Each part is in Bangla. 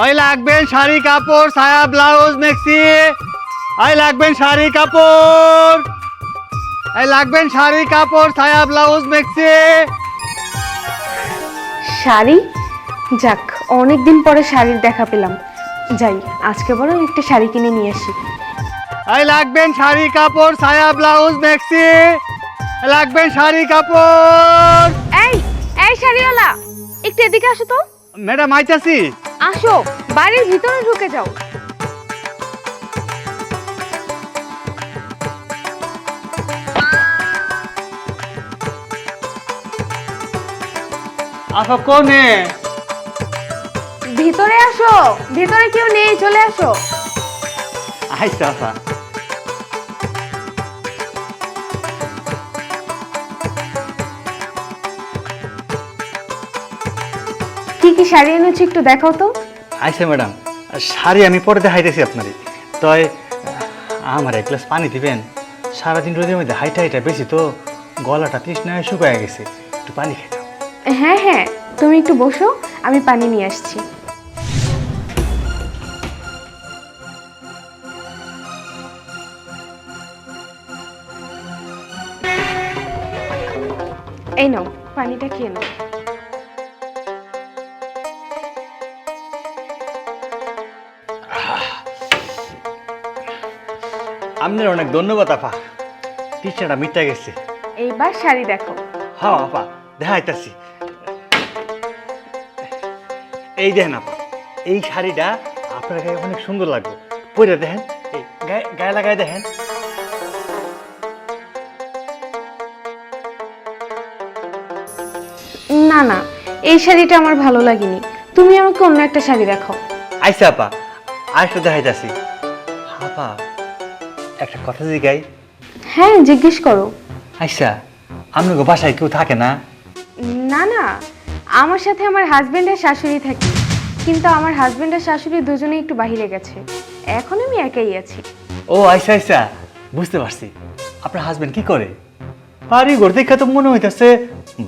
ওই লাগবেন শাড়ি কাপড় সায়া ব্লাউজ মেক্সি। ওই লাগবেন শাড়ি কাপড়। এই লাগবেন শাড়ি কাপড় সায়া ব্লাউজ মেক্সি। শাড়ি? যাক অনেক দিন পরে শাড়ির দেখা পেলাম। যাই আজকে বরং একটা শাড়ি কিনে নিয়ে আসি। এই লাগবেন শাড়ি কাপড় সায়া ব্লাউজ মেক্সি। লাগবেন শাড়ি কাপড়। এই এই শাড়িওয়ালা একটু এদিকে আসো তো। ম্যাডাম আইতাছি। আসো বাড়ির ভিতরে ঢুকে যাও। আসো কোনে ভিতরে আসো ভিতরে কেউ নেই চলে আসো। আইসা আসা কি শাড়ি এনেছো একটু দেখাও তো। আইসা ম্যাডাম শাড়ি আমি পরে দেখাইতেছি আপনারই তয় আমার এক গ্লাস পানি দিবেন। সারাদিন রোদের মধ্যে হাইটা হাইটা বেশি তো গলাটা তৃষ্ণায় শুকায় গেছে। একটু পানি খাইতাম হ্যাঁ হ্যাঁ তুমি একটু বসো আমি পানি নিয়ে আসছি। এই নাও পানিটা খেয়ে নাও। আপনার অনেক ধন্যবাদ আপা। তৃষ্ণাটা মিটা গেছে। এইবার শাড়ি দেখো। হ্যাঁ আপা দেখাইতাছি। এই দেখেন আপা এই শাড়িটা আপনার গায়ে অনেক সুন্দর লাগবে। পরে দেখেন এই গায়ে গায়ে লাগায় দেখেন। না না এই শাড়িটা আমার ভালো লাগেনি। তুমি আমাকে অন্য একটা শাড়ি দেখাও আইসা আপা আরেকটা দেখাইতাছি। আপা একটা কথা জিগাই। হ্যাঁ জিজ্ঞেস করো। আইসা আপনাকে বাসায় কেউ থাকে না? না না আমার সাথে আমার হাজবেন্ড আর শাশুড়ি থাকে কিন্তু আমার হাজবেন্ড আর শাশুড়ি দুজনেই একটু বাইরে গেছে। এখন আমি একাই আছি। ও আইসা আইসা বুঝতে পারছি। আপনার হাজবেন্ড কি করে? বাড়ি ঘর দেখে তো মনে হইতেছে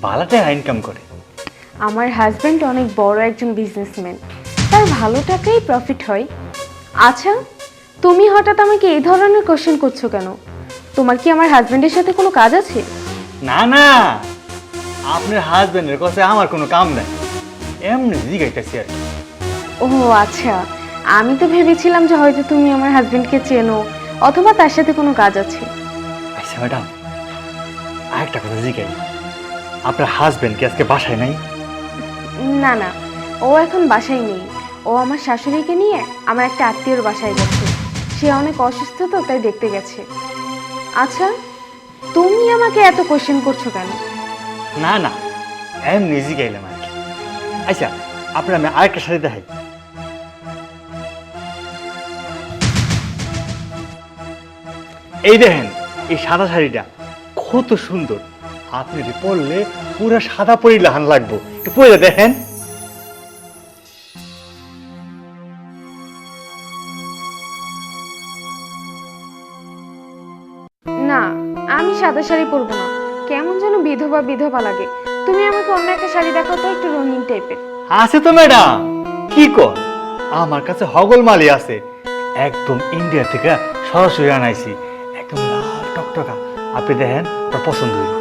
ভালো টাকা ইনকাম করে। আমার হাজবেন্ড অনেক বড় একজন বিজনেসম্যান তার ভালো টাকাই প্রফিট হয়। আচ্ছা তুমি হঠাৎ আমাকে এই ধরনের কোশ্চেন করছ কেন? তোমার কি আমার হাজবেন্ডের সাথে কোনো কাজ আছে? না না। আপনার হাজবেন্ডের কাছে আমার কোনো কাম নাই। এমনি জিগাইতেছি আর কি। ও আচ্ছা। আমি তো ভেবেছিলাম যে হয়তো তুমি আমার হাজবেন্ডকে চেনো অথবা তার সাথে কোনো কাজ আছে। আচ্ছা ম্যাডাম আরেকটা কথা জিগাই আপনার হাজবেন্ড কি আজকে বাসায় নাই? না না। ও এখন বাসায় নেই। ও আমার শাশুড়িকে নিয়ে আমার একটা আত্মীয়র বাসায় গেছে সে অনেক অসুস্থ তো, তাই দেখতে গেছে। আচ্ছা তুমি আমাকে এত কোশ্চেন করছ কেন? না না এমনি জিগাইলাম আর কি। আচ্ছা আপনার আমি আরেকটা শাড়ি দেখাই। এই দেখেন, এই সাদা শাড়িটা কত সুন্দর। আপনি পরলে পুরো সাদা পরিলাহান লাগবো। একটু পরে দেখেন। আমি সাদা শাড়ি পরবো না। কেমন যেন বিধবা বিধবা লাগে। তুমি আমাকে অন্য একটা শাড়ি দেখাও তো একটু রঙিন টাইপের। আছে তো ম্যাডাম। কি কর? আমার কাছে হগল মালি আছে। একদম ইন্ডিয়া থেকে সরাসরি আনাইছি। একদম লাল টকটকা। আপনি দেখেন আপনার পছন্দ হইল।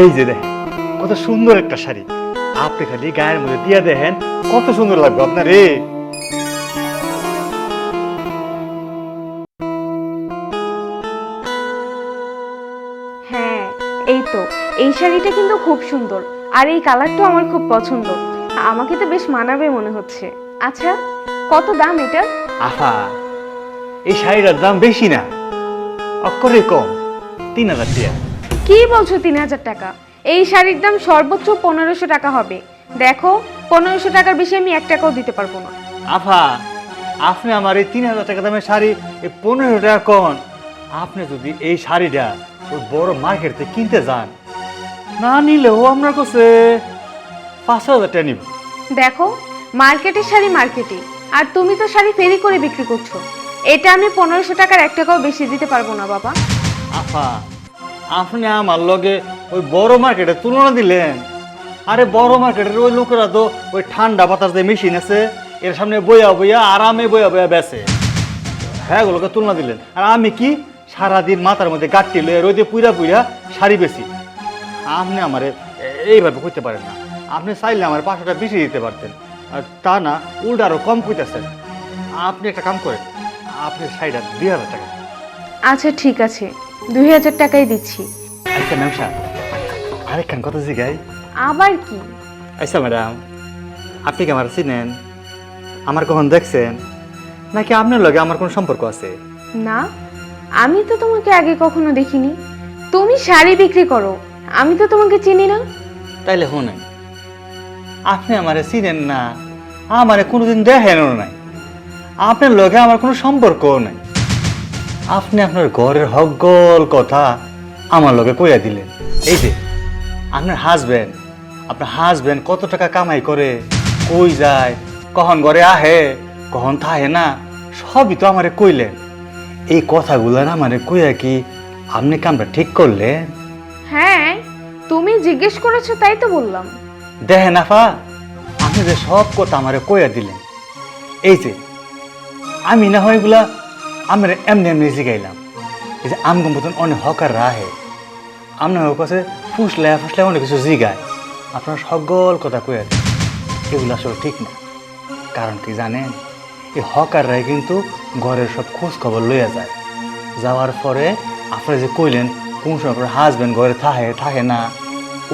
এই যে দেখেন, কত সুন্দর একটা শাড়ি। আপনি খালি গায়ের মধ্যে দিয়ে দেখেন, কত সুন্দর লাগবে আপনার রে এই তো এই শাড়িটা কিন্তু খুব সুন্দর। আর এই কালারটাও আমার খুব পছন্দ। আমাকে তো বেশ মানাবে মনে হচ্ছে। আচ্ছা কত দাম এটা? আহা এই শাড়িটার দাম বেশি না। অক্ষরে কম তিন হাজার টাকা। কি বলছো তিন হাজার টাকা? এই শাড়ির দাম সর্বোচ্চ পনেরোশো টাকা হবে। দেখো পনেরোশো টাকার বেশি আমি এক টাকাও দিতে পারব না। আফা আপনি আমার এই তিন হাজার টাকা দামের শাড়ি এই পনেরো টাকা কন। আপনি যদি এই শাড়িটা ওই বড় মার্কেট থেকে কিনতে যান। না নিলেও আপনার কাছে পাঁচ হাজার টাকা নিব। দেখো মার্কেটের শাড়ি মার্কেটে আর তুমি তো শাড়ি ফেরি করে বিক্রি করছ। এটা আমি পনেরোশো টাকার এক টাকাও বেশি দিতে পারব না বাবা। আফা আপনি আমার লগে ওই বড় মার্কেটে তুলনা দিলেন। আরে বড় মার্কেটের ওই লোকেরা তো ওই ঠান্ডা বাতাস দিয়ে মেশিন আছে এর সামনে বইয়া বইয়া আরামে বইয়া বইয়া বেছে হ্যাঁ গুলোকে তুলনা দিলেন। আর আমি কি? সারাদিন মাথার মধ্যে গাঁটটি লয়ে রোদে পুইরা পুইরা শাড়ি বেশি। আপনি আমারে এইভাবে করতে পারেন না। আপনি চাইলে আমার পাঁচশোটা বেশি দিতে পারতেন। আর তা না উল্টা আরও কম কইতেছেন। আপনি একটা কাম করেন আপনি শাড়িটা দুই হাজার টাকা আচ্ছা ঠিক আছে। দুই হাজার টাকাই দিচ্ছি। আচ্ছা ম্যাম সাহেব আরেকখান কথা জিগাই। আবার কি? আচ্ছা ম্যাডাম আপনি কি আমার চিনেন? আমার কখন দেখছেন? নাকি আপনার লগে আমার কোনো সম্পর্ক আছে? না। আমি তো তোমাকে আগে কখনো দেখিনি। তুমি শাড়ি বিক্রি করো, আমি তো তোমাকে চিনি না। তাইলে শুনেন, আপনি আমারে চিনেন না, আমারে কোনোদিন দেখেনও নাই। আপনার লগে আমার কোনো সম্পর্কও নাই। আপনি আপনার ঘরের হকগল কথা আমার লগে কইয়া দিলেন। এই যে, আপনার হাজবেন্ড আপনার হাজবেন্ড কত টাকা কামাই করে, কই যায়, কখন ঘরে আহে, কখন থাহে না, সবই তো আমারে কইলেন। এই কথাগুলো না আমারে কইয়া কি আপনি কামটা ঠিক করলে? হ্যাঁ তুমি জিজ্ঞেস করেছ তাই তো বললাম। দেখেন আফা আপনি যে সব কথা আমারে কইয়া দিলেন এই যে আমি না হয় এগুলা আমার এমনি এমনি জিগাইলাম। এই যে আমগম মতন অনেক হকার রাহে আপনার কাছে ফুসলে ফুসলে অনেক কিছু জিগায়। আপনার সকল কথা কইয়া দেন এগুলো আসলে ঠিক না। কারণ কি জানেন? এই হকাররাই কিন্তু ঘরের সব খোঁজ খবর লইয়া যায়। যাওয়ার পরে আপনারা যে কইলেন, কোন সময় আপনার হাজবেন্ড ঘরে থাহে থাকে না,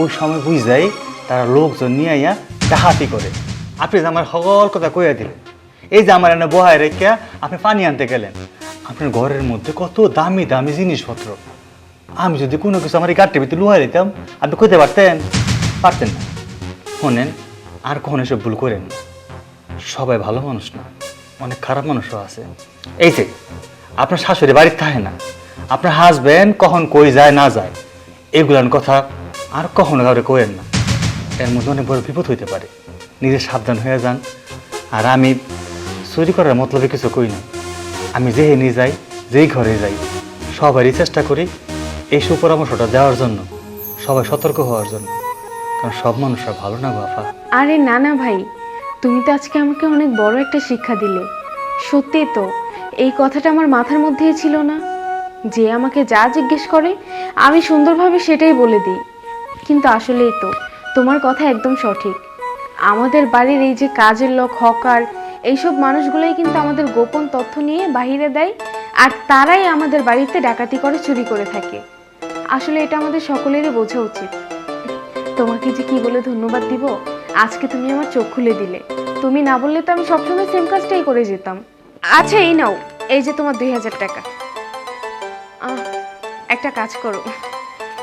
ওই সময় বুঝাই তারা লোকজন নিয়ে আইয়া ডাহাতি করে। আপনি যে আমার সকল কথা কইয়া দিলেন, এই যে আমার এনে বহায় রেখে আপনি পানি আনতে গেলেন, আপনার ঘরের মধ্যে কত দামি দামি জিনিসপত্র। আমি যদি কোনো কিছু আমার এই গাড়ির ভিতরে লুহাই দিতাম, আপনি কইতে পারতেন? পারতেন না। শোনেন, আর কখন এসব ভুল করেন সবাই ভালো মানুষ না। অনেক খারাপ মানুষও আছে। এই যে, আপনার শাশুড়ি বাড়িতে থাকে না, আপনার হাজবেন্ড কখন কই যায়, না যায়, এগুলার কথা আর কখনো কাউরে কইেন না। এর মধ্যে অনেক বড় বিপদ হইতে পারে। নিজে সাবধান হয়ে যান। আর আমি চুরি করার মতলবে কিছু কই না। আমি যেহে নিয়ে যাই, যেই ঘরে যাই, সবারই চেষ্টা করি এই সুপরামর্শটা দেওয়ার জন্য, সবাই সতর্ক হওয়ার জন্য। কারণ সব মানুষরা ভালো না বাফা আরে না না ভাই তুমি তো আজকে আমাকে অনেক বড় একটা শিক্ষা দিলে। সত্যি তো, এই কথাটা আমার মাথার মধ্যেই ছিল না। যে আমাকে যা জিজ্ঞেস করে, আমি সুন্দরভাবে সেটাই বলে দিই। কিন্তু আসলেই তো, তোমার কথা একদম সঠিক। আমাদের বাড়ির এই যে কাজের লোক, হকার, এইসব মানুষগুলোই কিন্তু আমাদের গোপন তথ্য নিয়ে বাহিরে দেয়, আর তারাই আমাদের বাড়িতে ডাকাতি করে, চুরি করে থাকে। আসলে এটা আমাদের সকলেরই বোঝা উচিত। তোমাকে যে কি বলে ধন্যবাদ দিব? আজকে তুমি আমার চোখ খুলে দিলে। তুমি না বললে তো আমি সবসময় সেম কাজটাই করে যেতাম। আচ্ছা এই নাও। এই যে তোমার দুই হাজার টাকা। একটা কাজ করো।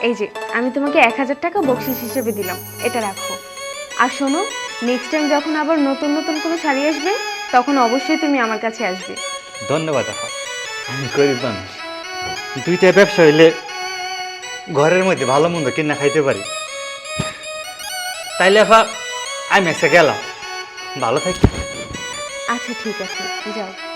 এই যে, আমি তোমাকে এক হাজার টাকা বকশিস হিসেবে দিলাম। এটা রাখো। আর শোনো নেক্সট টাইম যখন আবার নতুন নতুন কোনো শাড়ি আসবে, তখন অবশ্যই তুমি আমার কাছে আসবে। ধন্যবাদ আমি গরিব মানুষ। দুইটা ব্যবসা হইলে ঘরের মধ্যে ভালো মন্দ কিনা খাইতে পারি। তাইলে আপা আমি এসে গেলাম। ভালো থাকি আচ্ছা ঠিক আছে। যাও।